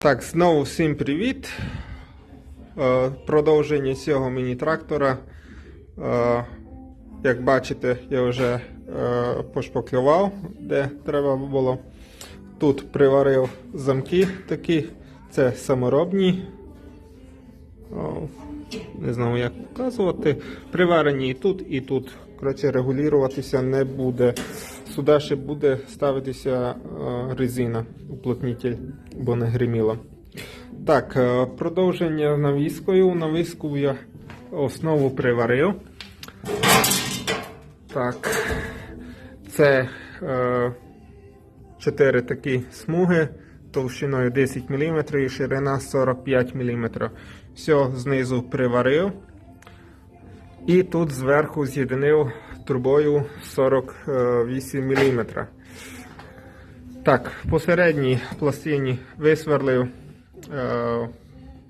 Так, знову всім привіт. Е, Продовження цього міні-трактора. Е, Як бачите, я вже е, пошпаклював, де треба було. Тут приварив замки такі, це саморобні. Не знаю, як показувати. Приварені і тут, і тут. Коротше, регулюватися не буде. Сюди ще буде ставитися е, резина, уплотнитель, бо не гриміла. Так, е, продовження навіскою. Навіску я основу приварив. Так, це е, 4 такі смуги товщиною 10 мм і ширина 45 мм. Все знизу приварив. І тут зверху з'єдинив трубою 48 мм. Так, посередній пластині висверлив е,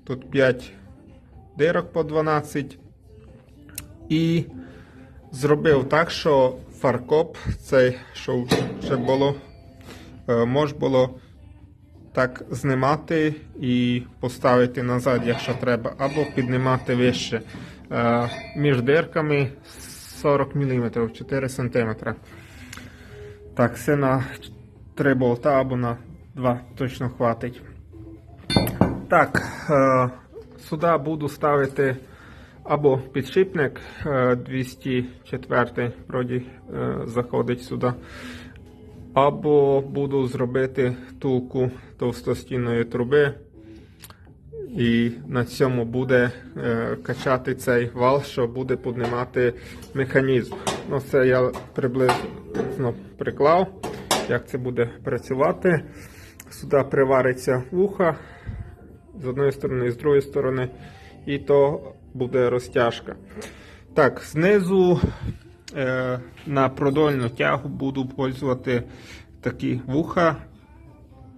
тут 5 дирок по 12. І зробив так, що фаркоп, цей, що вже було, е, можна було так знімати і поставити назад, якщо треба, або піднімати вище. Е, Між дирками 40 мм, 4 см. Так, це на 3 болта або на 2 точно хватить. Так, е, сюди буду ставити або підшипник е, 204 вроді е, заходить сюди. Або буду зробити тулку товстостінної труби. І на цьому буде е, качати цей вал, що буде піднімати механізм. Ну, це я приблизно приклав, як це буде працювати. Сюди привариться вуха з одної сторони і з другої сторони, і то буде розтяжка. Так, знизу на продольну тягу буду пользувати такі вуха.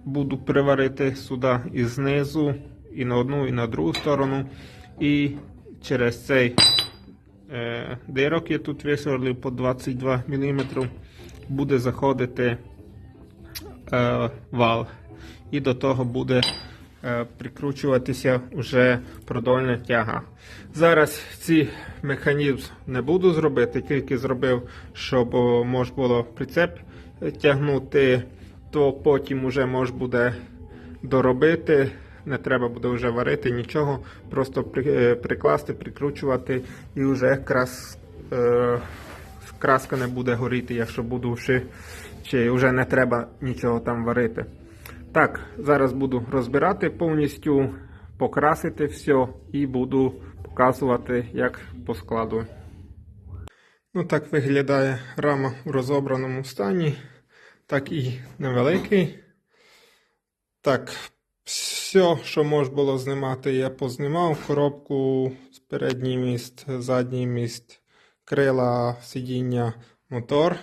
Буду приварити сюди і знизу, і на одну, і на другу сторону. І через цей е, дирок я тут висверлив по 22 мм, буде заходити е, вал. І до того буде е, прикручуватися вже продольна тяга. Зараз ці механізм не буду зробити, тільки зробив, щоб о, можна було прицеп тягнути, то потім вже можна буде доробити. Не треба буде вже варити нічого, просто е, прикласти, прикручувати і вже крас, е, краска не буде горіти, якщо буду вши, чи вже не треба нічого там варити. Так, зараз буду розбирати повністю, покрасити все і буду показувати, як по складу. Ну, так виглядає рама в розобраному стані, так і невеликий. Так, все, що можна було знімати, я познімав. Коробку, передній міст, задній міст, крила, сидіння, мотор.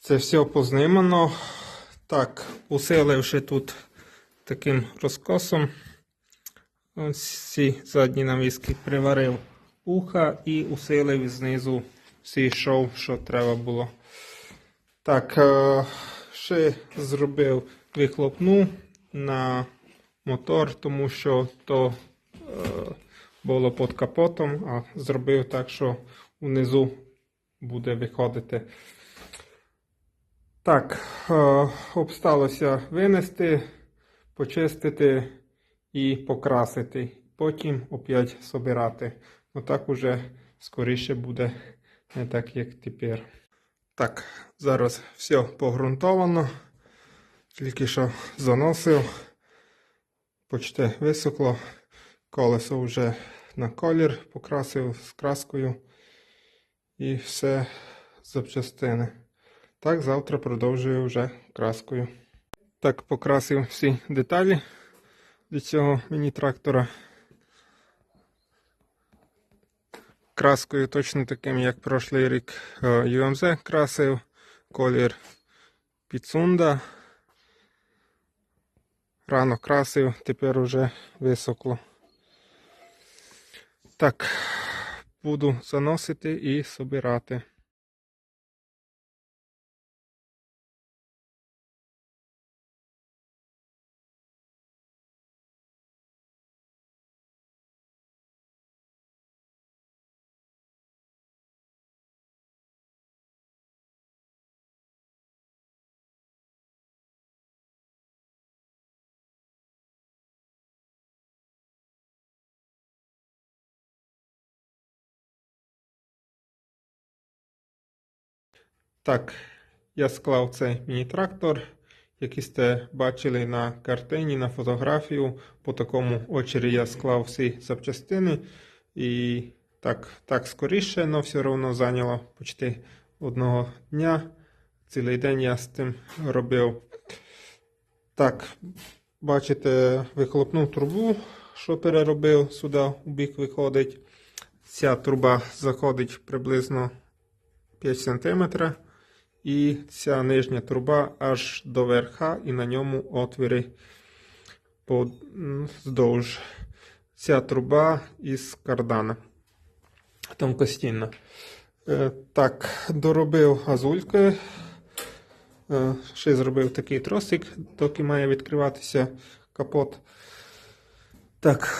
Це все познімано. Так, усиливши тут таким розкосом. Ось ці задні навіски приварив уха і усилив знизу всі шов, що треба було. Так, е, ще зробив вихлопну на мотор, тому що то е, було під капотом, а зробив так, що внизу буде виходити. Так, е, обсталося винести, почистити і покрасити. Потім опять собирати. Ну так уже скоріше буде не так, як тепер. Так, зараз все погрунтовано. Тільки що заносив. Почти висохло. Колесо вже на колір покрасив з краскою. І все запчастини. Так, завтра продовжую вже краскою. Так, покрасив всі деталі до цього міні-трактора. Краскою точно таким, як прошлий рік е, UMZ красив. Колір Піцунда. Рано красив, тепер уже високло. Так, буду заносити і собирати. Так, я склав цей міні-трактор, який сте бачили на картині, на фотографію. По такому очері я склав всі запчастини. І так, так скоріше, але все одно зайняло почти одного дня. Цілий день я з тим робив. Так, бачите, вихлопну трубу, що переробив, сюди у бік виходить. Ця труба заходить приблизно 5 см. І ця нижня труба аж до верха, і на ньому отвіри вздовж. Ця труба із кардана. Тонкостінна. Е, Так, доробив газульки. Е, Ще зробив такий тросик, доки має відкриватися капот. Так,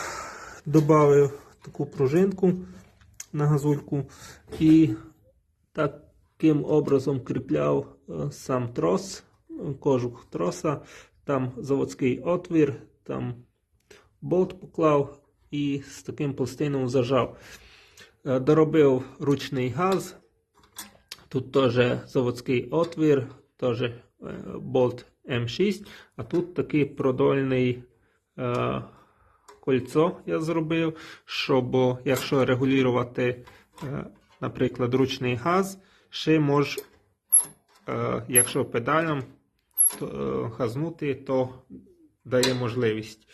додав таку пружинку на газульку і таким образом кріпляв е, сам трос, кожух троса. Там заводський отвір, там болт поклав і з таким пластином зажав. Е, Доробив ручний газ. Тут теж заводський отвір, теж е, болт М6, а тут такий продольний е, кольцо я зробив, щоб якщо регулювати, е, наприклад, ручний газ, ще мож, е, якщо педалем то, е, то дає можливість.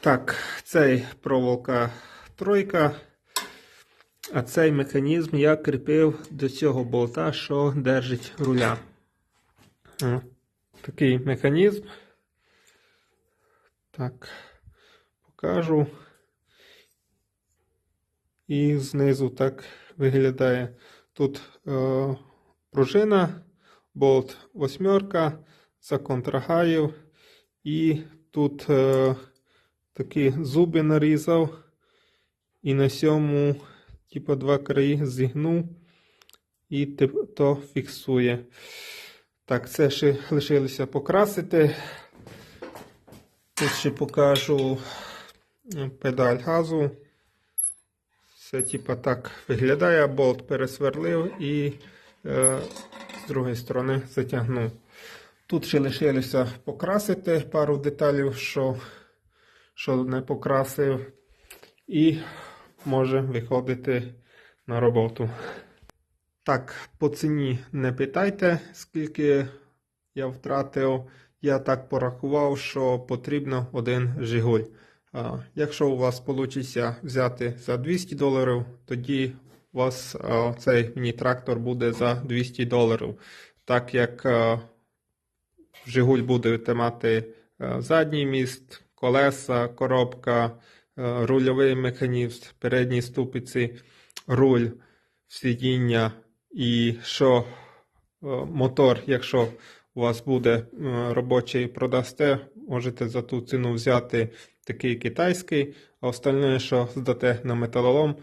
Так, цей проволока тройка. А цей механізм я кріпив до цього болта, що держить руля. Такий механізм. Так, покажу. І знизу так виглядає. Тут е, пружина, болт восьмерка, за контрагаїв. І тут е, такі зуби нарізав. І на сьому типу два краї зігнув і то фіксує. Так, це ще лишилося покрасити. Тут ще покажу е, педаль газу. Все типа так виглядає, болт пересверлив і е, з другої сторони затягнув. Тут ще лишилося покрасити пару деталей, що, що не покрасив. І може виходити на роботу. Так, по ціні не питайте, скільки я втратив. Я так порахував, що потрібно один Жигуль. Якщо у вас вийде взяти за 200 доларів, тоді у вас цей міні-трактор буде за 200 доларів. Так як Жигуль буде мати задній міст, колеса, коробка, рульовий механізм, передні ступиці, руль, сидіння і що мотор, якщо у вас буде е, робочий продасте, можете за ту ціну взяти такий китайський, а остальне, що здате на металолом,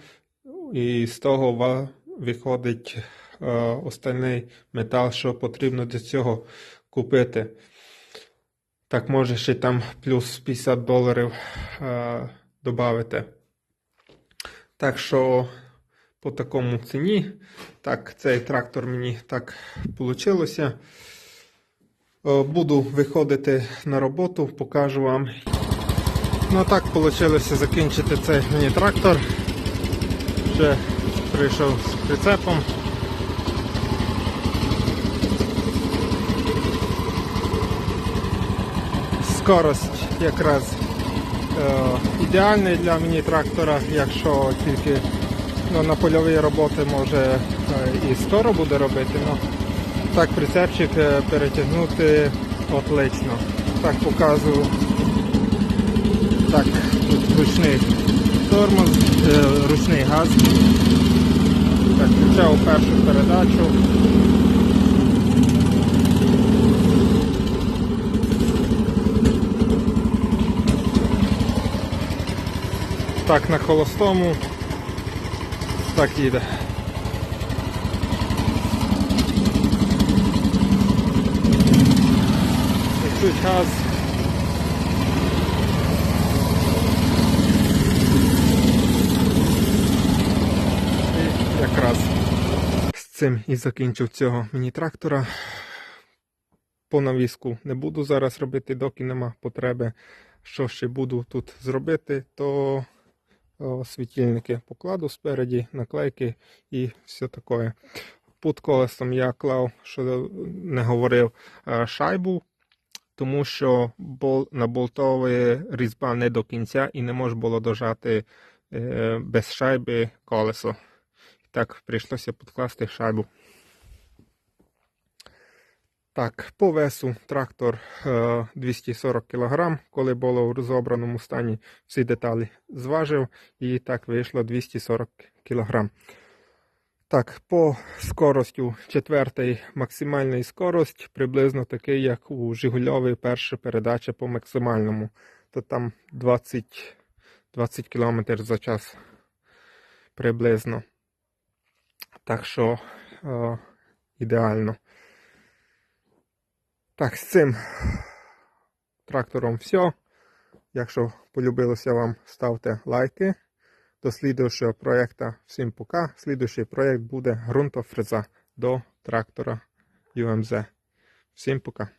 і з того виходить е, остальний метал, що потрібно для цього купити. Так, може ще там плюс 50 доларів е, додати. Так що по такому ціні. Так, цей трактор мені так вийшло. Буду виходити на роботу, покажу вам. Ну так вийшло закінчити цей міні-трактор. Вже прийшов з прицепом. Скорость якраз е, ідеальний для міні-трактора, якщо тільки ну, на польові роботи може е, і скоро буде робити, але так прицепчик е, перетягнути отлично. Так показую. Так, тут ручний тормоз, е, ручний газ. Так, включав першу передачу. Так, на холостому. Так їде. Чуть газ. Якраз. З цим і закінчив цього міні-трактора. По навіску не буду зараз робити, доки нема потреби. Що ще буду тут зробити, то світильники покладу спереді, наклейки і все таке. Під колесом я клав, що не говорив, е, шайбу, тому що бол, на різьба не до кінця і не можна було дожати е, без шайби колесо. Так прийшлося підкласти шайбу. Так, по весу трактор е, 240 кг, коли було в розобраному стані, всі деталі зважив, і так вийшло 240 кг. Так, по скоростю четвертий максимальний скорость приблизно такий, як у Жигульовій перша передача по максимальному. То там 20, 20 км за час приблизно. Так що е, ідеально. Так, з цим трактором все. Якщо полюбилося вам, ставте лайки. До слідуючого проєкту всім пока. Слідуючий проєкт буде ґрунтофреза до трактора UMZ. Всім пока.